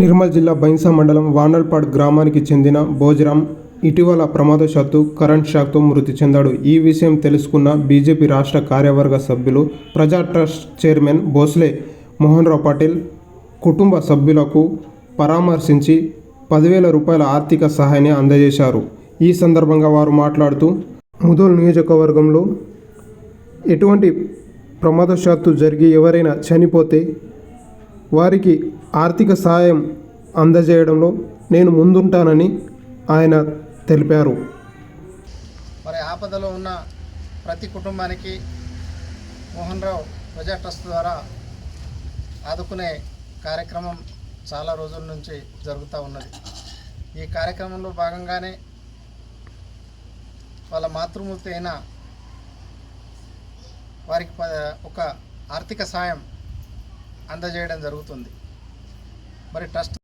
నిర్మల్ జిల్లా బైన్సా మండలం వానల్పాడ్ గ్రామానికి చెందిన భోజరాం ఇటీవల ప్రమాదశాత్తు కరెంట్ షాక్తో మృతి చెందాడు. ఈ విషయం తెలుసుకున్న బీజేపీ రాష్ట్ర కార్యవర్గ సభ్యులు ప్రజా ట్రస్ట్ చైర్మన్ భోస్లే మోహన్రావు పటేల్ పాటిల్ కుటుంబ సభ్యులకు పరామర్శించి పదివేల రూపాయల ఆర్థిక సహాయాన్ని అందజేశారు. ఈ సందర్భంగా వారు మాట్లాడుతూ ముదోల్ నియోజకవర్గంలో ఎటువంటి ప్రమాదవశాత్తు జరిగి ఎవరైనా చనిపోతే వారికి ఆర్థిక సాయం అందజేయడంలో నేను ముందుంటానని ఆయన తెలిపారు. మరి ఆపదలో ఉన్న ప్రతి కుటుంబానికి మోహన్ రావు ప్రజా ట్రస్ట్ ద్వారా ఆదుకునే కార్యక్రమం చాలా రోజుల నుంచి జరుగుతూ ఉన్నది. ఈ కార్యక్రమంలో భాగంగానే వాళ్ళ మాతృమూర్తి అయిన వారికి ప- ఒక ఆర్థిక సాయం అందజేయడం జరుగుతుంది. మరి ట్రస్ట్